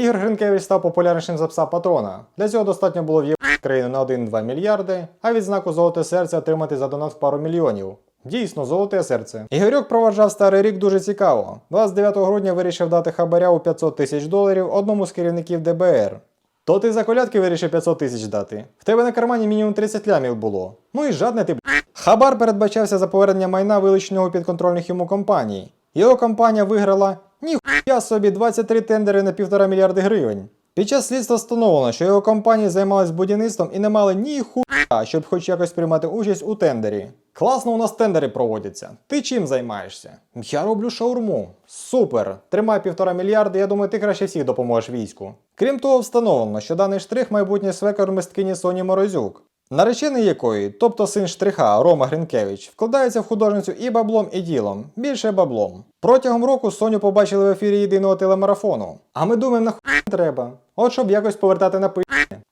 Ігор Гринкевич став популярнішим за пса патрона. Для цього достатньо було в'їбати країну на 1-2 мільярди, а відзнаку Золоте серце отримати за донат пару мільйонів. Дійсно, золоте серце. Ігорьок проваджав старий рік дуже цікаво. 29 грудня вирішив дати хабаря у 500 тисяч доларів одному з керівників ДБР. То ти за колядки вирішив 500 тисяч дати. В тебе на кармані мінімум 30 лямів було. Ну і жадне ти б***. Хабар передбачався за повернення майна вилученого підконтрольних йому компаній. Його компанія виграла ніхуя собі 23 тендери на півтора мільярди гривень. Під час слідства встановлено, що його компанії займалися будівництвом і не мали ні хуя, щоб хоч якось приймати участь у тендері. Класно у нас тендери проводяться. Ти чим займаєшся? Я роблю шаурму. Супер! Тримай півтора мільярди, я думаю, ти краще всіх допоможеш війську. Крім того, встановлено, що даний штрих майбутній свекор мисткині Соні Морозюк. Наречений якої, тобто син штриха Рома Гринкевич, вкладається в художницю і баблом, і ділом, більше баблом. Протягом року Соню побачили в ефірі єдиного телемарафону. А ми думаємо, на хуй треба. От щоб якось повертати на пи.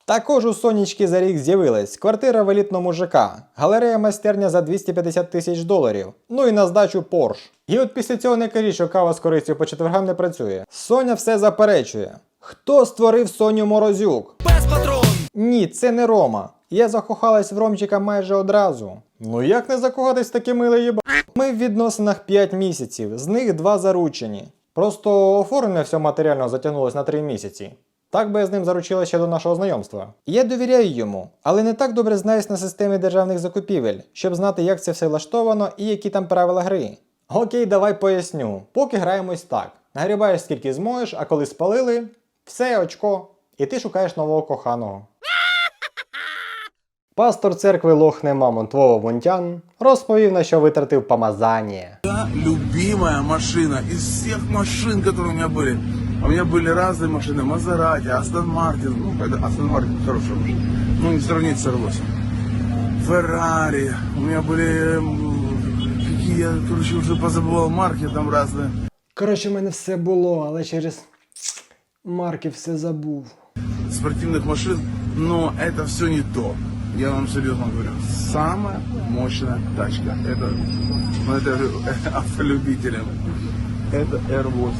Також у Сонічки за рік з'явилась квартира в елітному ЖК, галерея майстерня за 250 тисяч доларів, ну і на здачу Порш. І от після цього не кажіть, що кава з корицею по четвергам не працює. Соня все заперечує. Хто створив Соню Морозюк? Без патрон! Ні, це не Рома. Я закохалась в Ромчика майже одразу. Ну як не закохатись в таке миле єба? Ми в відносинах 5 місяців, з них 2 заручені. Просто оформлення всього матеріального затягнулось на 3 місяці. Так би я з ним заручила ще до нашого знайомства. Я довіряю йому, але не так добре знаюсь на системі державних закупівель, щоб знати, як це все влаштовано і які там правила гри. Окей, давай поясню. Поки граємось так. Нагрібаєш скільки зможеш, а коли спалили, все очко, і ти шукаєш нового коханого. Пастор церкви Лохне Мамонт Вова Вунтян розповів, на що витратив помазання. любимая машина из всех машин, которые у меня были. У меня были разные машины. Мазерати, Астон Мартин. Ну, это Астон Мартин хорошая машина. Ну, не сравнить с R8. Феррари. У меня были... м, Какие я, короче, уже позабывал марки там разные. Коротше, в мене все було, але через марки все забув. Спортивных машин. Но это все не то. Я вам серьезно говорю. Самая мощная тачка. Это, ну, это я говорю автолюбителям. Это R8.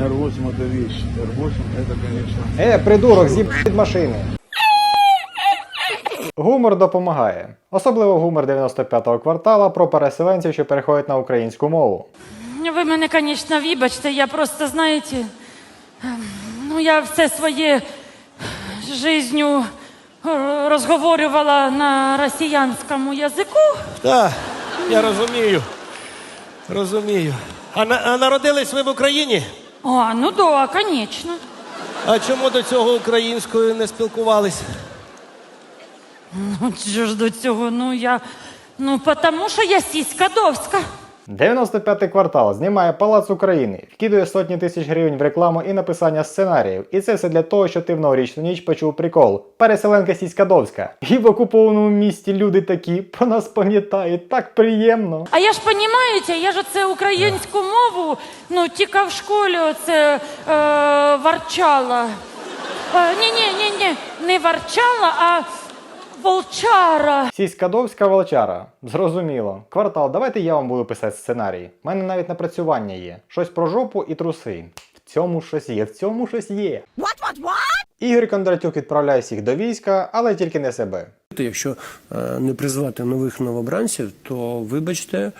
R8 это вещь. R8 это, конечно, Е, придурок, з'їб від машини. Гумор допомагає. Особливо гумор 95-го квартала про переселенців, що переходять на українську мову. Ви мене, звісно, вибачте, я просто, знаєте, ем, ну я все своє жизню е, розговорювала на росіянському язику. Так, я розумію. Розумію. А, на- а народились ви в Україні? А, ну да, звісно. А чому до цього українською не спілкувались? Ну, що ж до цього, ну я. Ну, тому що я сіська довська. 95-й квартал знімає Палац України, вкидує сотні тисяч гривень в рекламу і написання сценаріїв. І це все для того, щоб ти в новорічну ніч почув прикол. Переселенка Сіськадовська. І в окупованому місті люди такі про нас пам'ятають, так приємно. А я ж понімаєте, я ж оце українську мову, ну, тільки в школі оце е, варчала. Е, ні, ні, ні, ні, не варчала, а волчара. Сіськадовська волчара. Зрозуміло. Квартал, давайте я вам буду писати сценарій. У мене навіть напрацювання є. Щось про жопу і труси. В цьому щось є, в цьому щось є. What, what, what? Ігор Кондратюк відправляє всіх до війська, але тільки не себе. Якщо е, не призвати нових новобранців, то вибачте,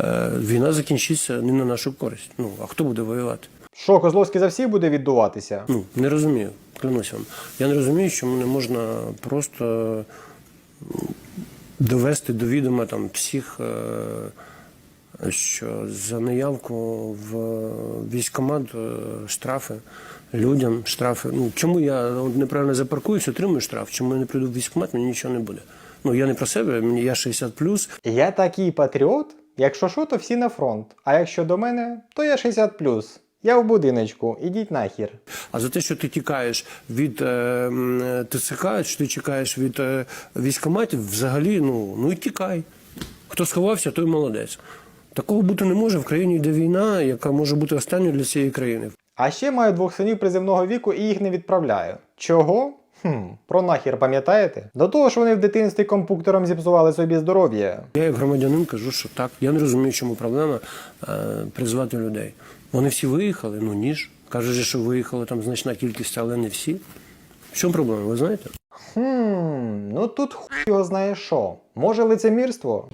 е, війна закінчиться не на нашу користь. Ну а хто буде воювати? Що, Козловський за всіх буде віддуватися? Ну не розумію. Клянусь вам. Я не розумію, чому не можна просто довести до відома там всіх, е, що за неявку в військкомат е, штрафи людям штрафи. Ну чому я неправильно запаркуюсь, отримую штраф? Чому я не прийду в військкомат, мені нічого не буде. Ну я не про себе, мені я 60 Я такий патріот. Якщо що, то всі на фронт. А якщо до мене, то я 60 Я в будиночку, ідіть нахер. А за те, що ти тікаєш від е, м, ТЦК, що ти тікаєш від е, військкоматів, взагалі, ну, ну і тікай. Хто сховався, той молодець. Такого бути не може в країні, йде війна, яка може бути останньою для цієї країни. А ще маю двох синів приземного віку і їх не відправляю. Чого? Хм, про нахер пам'ятаєте? До того ж вони в дитинстві компуктером зіпсували собі здоров'я. Я як громадянин кажу, що так. Я не розумію, чому проблема е, призвати людей. Вони всі виїхали, ну ніж. Кажуть, же, що виїхала там значна кількість, але не всі. В чому проблема, ви знаєте? Хм, ну тут хуй його знає що. Може лицемірство?